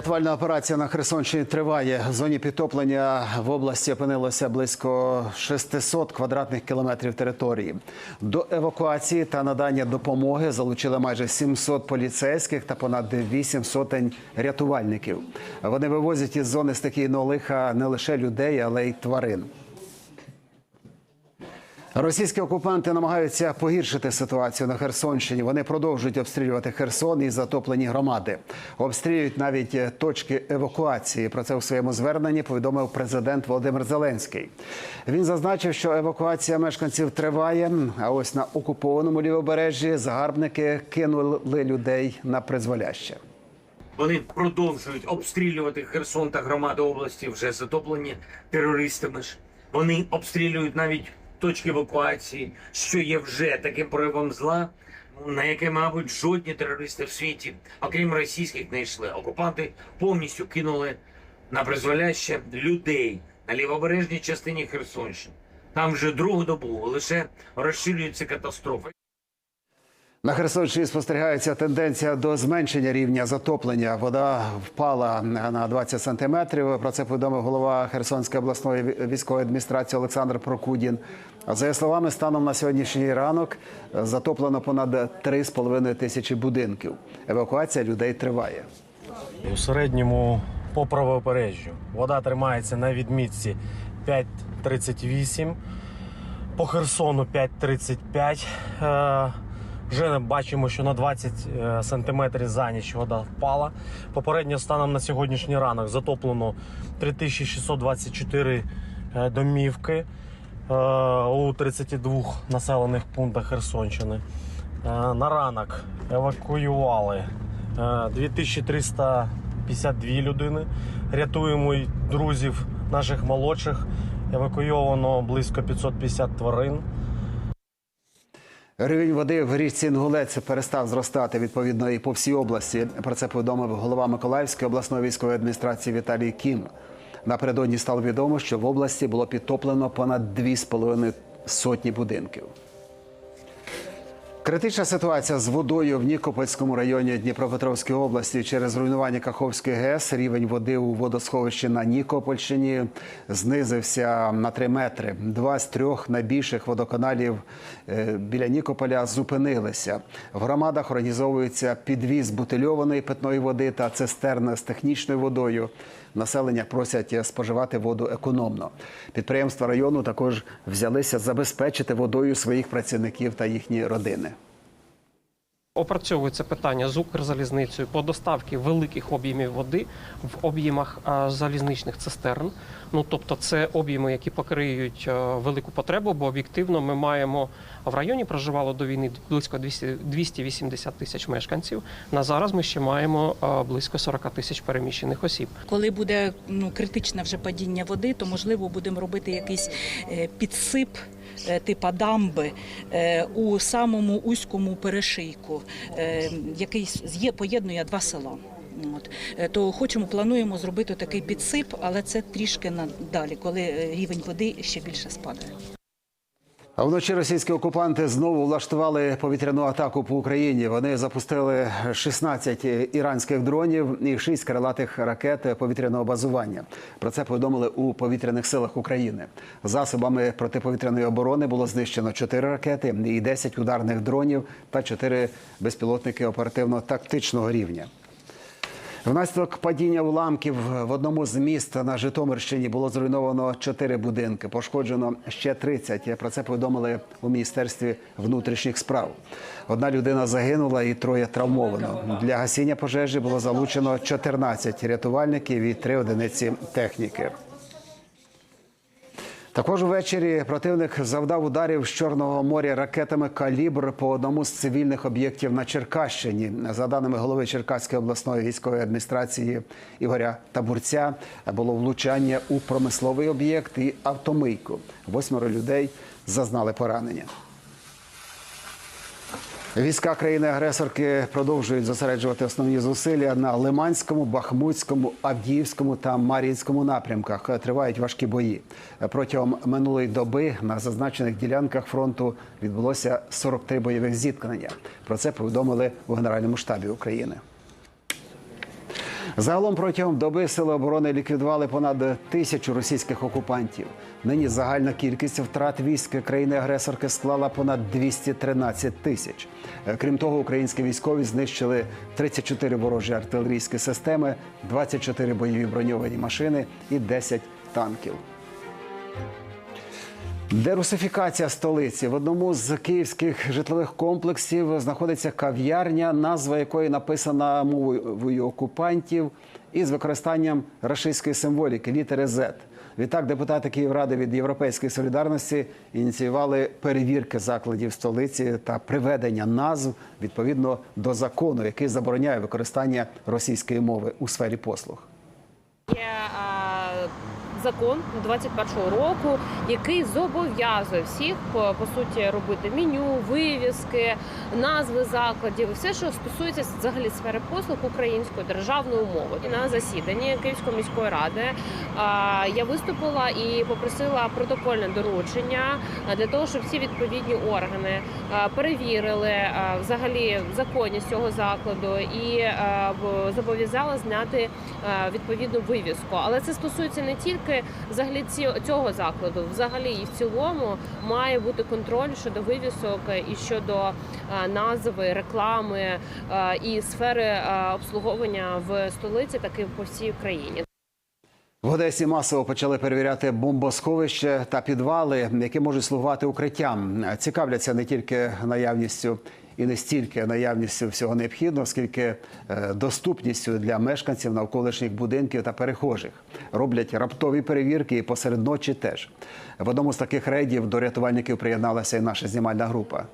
Рятувальна операція на Херсонщині триває. В зоні підтоплення в області опинилося близько 600 квадратних кілометрів території. До евакуації та надання допомоги залучили майже 700 поліцейських та понад 8 сотень рятувальників. Вони вивозять із зони стихійного лиха не лише людей, але й тварин. Російські окупанти намагаються погіршити ситуацію на Херсонщині. Вони продовжують обстрілювати Херсон і затоплені громади. Обстрілюють навіть е, точки евакуації. Про це у своєму зверненні повідомив президент Володимир Зеленський. Він зазначив, що евакуація мешканців триває. А ось на окупованому лівобережжі загарбники кинули людей на призволяще. Вони продовжують обстрілювати Херсон та громади області, вже затоплені терористами. Вони обстрілюють навіть точки евакуації, що є вже таким проявом зла, на яке, мабуть, жодні терористи в світі, окрім російських, не йшли. Окупанти повністю кинули на призволяще людей на лівобережній частині Херсонщини. Там вже другу добу лише розширюються катастрофа. На Херсонщині спостерігається тенденція до зменшення рівня затоплення. Вода впала на 20 сантиметрів. Про це повідомив голова Херсонської обласної військової адміністрації Олександр Прокудін. За його словами, станом на сьогоднішній ранок затоплено понад 3,5 тисячі будинків. Евакуація людей триває. У середньому по правобережжю вода тримається на відмітці 5,38, по Херсону 5,35. Вже бачимо, що на 20 е, сантиметрів за ніч вода впала. Попередньо станом на сьогоднішній ранок затоплено 3624 е, домівки е, у 32 населених пунктах Херсонщини. На ранок евакуювали е, 2352 людини. Рятуємо друзів наших молодших. Евакуйовано близько 550 тварин. Рівень води в річці Нгулець перестав зростати відповідно і по всій області. Про це повідомив голова Миколаївської обласної військової адміністрації Віталій Кім. Напередодні стало відомо, що в області було підтоплено понад 2,5 сотні будинків. Критична ситуація з водою в Нікопольському районі Дніпропетровської області через руйнування Каховської ГЕС. Рівень води у водосховищі на Нікопольщині знизився на 3 метри. Два з трьох найбільших водоканалів е, біля Нікополя зупинилися. В громадах організовується підвіз бутильованої питної води та цистерн з технічною водою. Населення просять споживати воду економно. Підприємства району також взялися забезпечити водою своїх працівників та їхні родини. Опрацьовується питання з Укрзалізницею по доставці великих об'ємів води в об'ємах залізничних цистерн. Ну тобто, це об'єми, які покриють велику потребу, бо об'єктивно ми маємо в районі проживало до війни близько 200, 280 тисяч мешканців. На зараз ми ще маємо близько 40 тисяч переміщених осіб. Коли буде ну, критичне вже падіння води, то можливо будемо робити якийсь е, підсип. Е, Типа дамби е, у самому узькому перешийку, е, який є, поєднує два села. От. То хочемо, плануємо зробити такий підсип, але це трішки надалі, коли рівень води ще більше спадає. Вночі російські окупанти знову влаштували повітряну атаку по Україні. Вони запустили 16 іранських дронів і 6 крилатих ракет повітряного базування. Про це повідомили у повітряних силах України. Засобами протиповітряної оборони було знищено 4 ракети і 10 ударних дронів та 4 безпілотники оперативно-тактичного рівня. Внаслідок падіння уламків в одному з міст на Житомирщині було зруйновано чотири будинки. Пошкоджено ще 30. Про це повідомили у міністерстві внутрішніх справ. Одна людина загинула і троє травмовано. Для гасіння пожежі було залучено 14 рятувальників і 3 одиниці техніки. Також увечері противник завдав ударів з Чорного моря ракетами калібр по одному з цивільних об'єктів на Черкащині. За даними голови Черкаської обласної військової адміністрації Ігоря Табурця, було влучання у промисловий об'єкт і автомийку. Восьмеро людей зазнали поранення. Війська країни-агресорки продовжують зосереджувати основні зусилля на Лиманському, Бахмутському, Авдіївському та Мар'їнському напрямках. Тривають важкі бої. Протягом минулої доби на зазначених ділянках фронту відбулося 43 бойових зіткнення. Про це повідомили у Генеральному штабі України. Загалом протягом доби сили оборони ліквідували понад тисячу російських окупантів. Нині загальна кількість втрат військ країни-агресорки склала понад 213 тисяч. Е, Крім того, українські військові знищили 34 ворожі артилерійські системи, 24 бойові броньовані машини і 10 танків. Дерусифікація столиці в одному з київських житлових комплексів знаходиться кав'ярня, назва якої написана мовою окупантів із використанням рашистської символіки літери Z. Відтак, депутати Київради від Європейської солідарності ініціювали перевірки закладів столиці та приведення назв відповідно до закону, який забороняє використання російської мови у сфері послуг. Є е, закон 21-го року, який зобов'язує всіх по, суті робити меню, вивіски, назви закладів, все, що стосується взагалі сфери послуг українською державною мовою. На засіданні Київської міської ради я виступила і попросила протокольне доручення для того, щоб всі відповідні органи перевірили взагалі законність цього закладу і зобов'язала зняти відповідну вивіску. Але це стосується не тільки взагалі цього закладу, взагалі і в цілому має бути контроль щодо вивісок і щодо е, назви, реклами е, і сфери е, обслуговування в столиці, так і по всій країні. В Одесі масово почали перевіряти бомбосховища та підвали, які можуть слугувати укриттям. Цікавляться не тільки наявністю і не стільки наявністю всього необхідного, скільки е, доступністю для мешканців навколишніх будинків та перехожих. Роблять раптові перевірки і посеред ночі теж. В одному з таких рейдів до рятувальників приєдналася і наша знімальна група.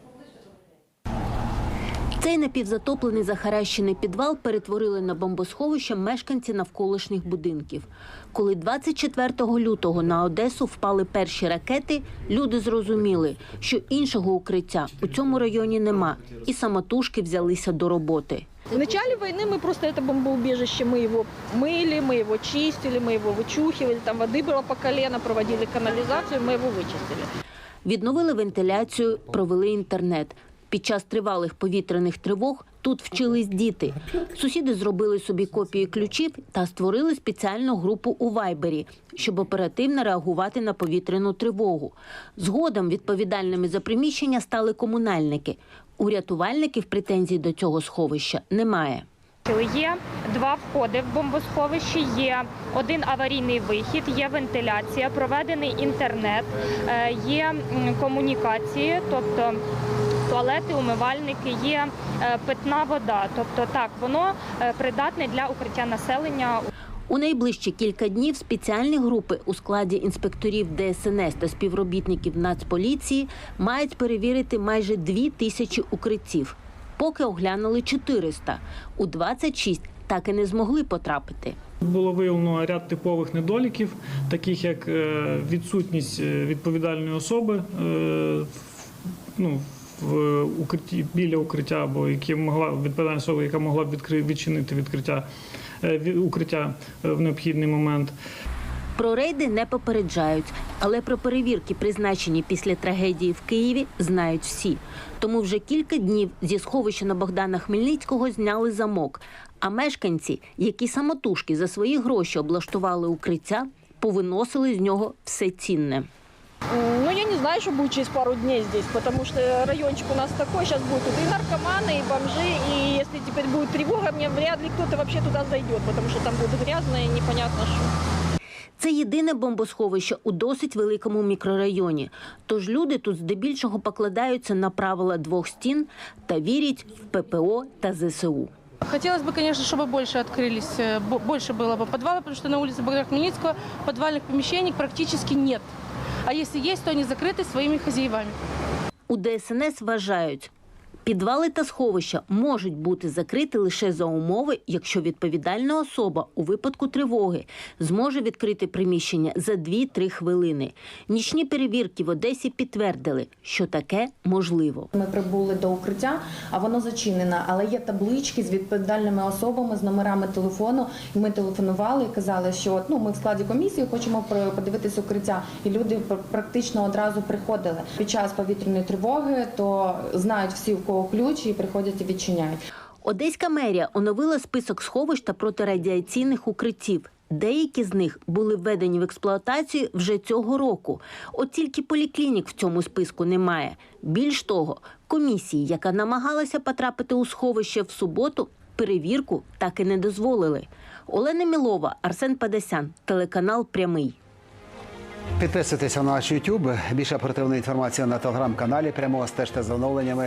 Цей напівзатоплений захаращений підвал перетворили на бомбосховище мешканці навколишніх будинків. Коли 24 лютого на Одесу впали перші ракети, люди зрозуміли, що іншого укриття у цьому районі нема, і самотужки взялися до роботи. В начале войны мы просто это бомбоубежище, мы его мыли, мы его чистили, мы его вычухивали, там воды было по колено, проводили канализацию, мы его вычистили. Відновили вентиляцію, провели інтернет. Під час тривалих повітряних тривог тут вчились діти. Сусіди зробили собі копії ключів та створили спеціальну групу у Вайбері, щоб оперативно реагувати на повітряну тривогу. Згодом відповідальними за приміщення стали комунальники. У рятувальників претензій до цього сховища немає. Є два входи в бомбосховище, є один аварійний вихід, є вентиляція, проведений інтернет, е, є комунікації, тобто туалети, умивальники, є е, питна вода. Тобто так, воно е, придатне для укриття населення. У найближчі кілька днів спеціальні групи у складі інспекторів ДСНС та співробітників Нацполіції мають перевірити майже дві тисячі укриттів. Поки оглянули 400. У 26 так і не змогли потрапити. Було виявлено ряд типових недоліків, таких як е, відсутність відповідальної особи в- ну, в укритті біля укриття, або які могла відповідальна особа, яка могла б відкри, відчинити відкриття е, укриття е, в необхідний момент. Про рейди не попереджають, але про перевірки, призначені після трагедії в Києві, знають всі. Тому вже кілька днів зі сховища на Богдана Хмельницького зняли замок. А мешканці, які самотужки за свої гроші облаштували укриття, повиносили з нього все цінне М, Ну, я не знаю, что будет через пару дней здесь, потому что райончик у нас такой, сейчас будут тут и наркоманы, и бомжи, и если теперь будет тревога, мне вряд ли кто-то вообще туда зайдет, потому что там будет грязно и непонятно что. Це єдине бомбосховище у досить великому мікрорайоні. Тож люди тут здебільшого покладаються на правила двох стін та вірять в ППО та ЗСУ. Хотелось бы, конечно, чтобы больше открылись, э, бо- больше было бы подвалов, потому что на улице Богдана Хмельницкого подвальных помещений практически нет. А если есть, то они закрыты своими хозяевами. У ДСНС вважають, підвали та сховища можуть бути закриті лише за умови, якщо відповідальна особа у випадку тривоги зможе відкрити приміщення за 2-3 хвилини. Нічні перевірки в Одесі підтвердили, що таке можливо. Ми прибули до укриття, а воно зачинене, але є таблички з відповідальними особами, з номерами телефону. Ми телефонували і казали, що ну, ми в складі комісії хочемо подивитися укриття. І люди пр- практично одразу приходили. Під час повітряної тривоги то знають всі, у кого ключ, і приходять і відчиняють. Одеська мерія оновила список сховищ та протирадіаційних укриттів. Деякі з них були введені в експлуатацію вже цього року. От тільки поліклінік в цьому списку немає. Більш того, комісії, яка намагалася потрапити у сховище в суботу, перевірку так і не дозволили. Олена Мілова, Арсен Падесян, телеканал Прямий. Підписуйтеся на наш YouTube. Більше оперативної інформації на телеграм-каналі. Прямо стежте за оновленнями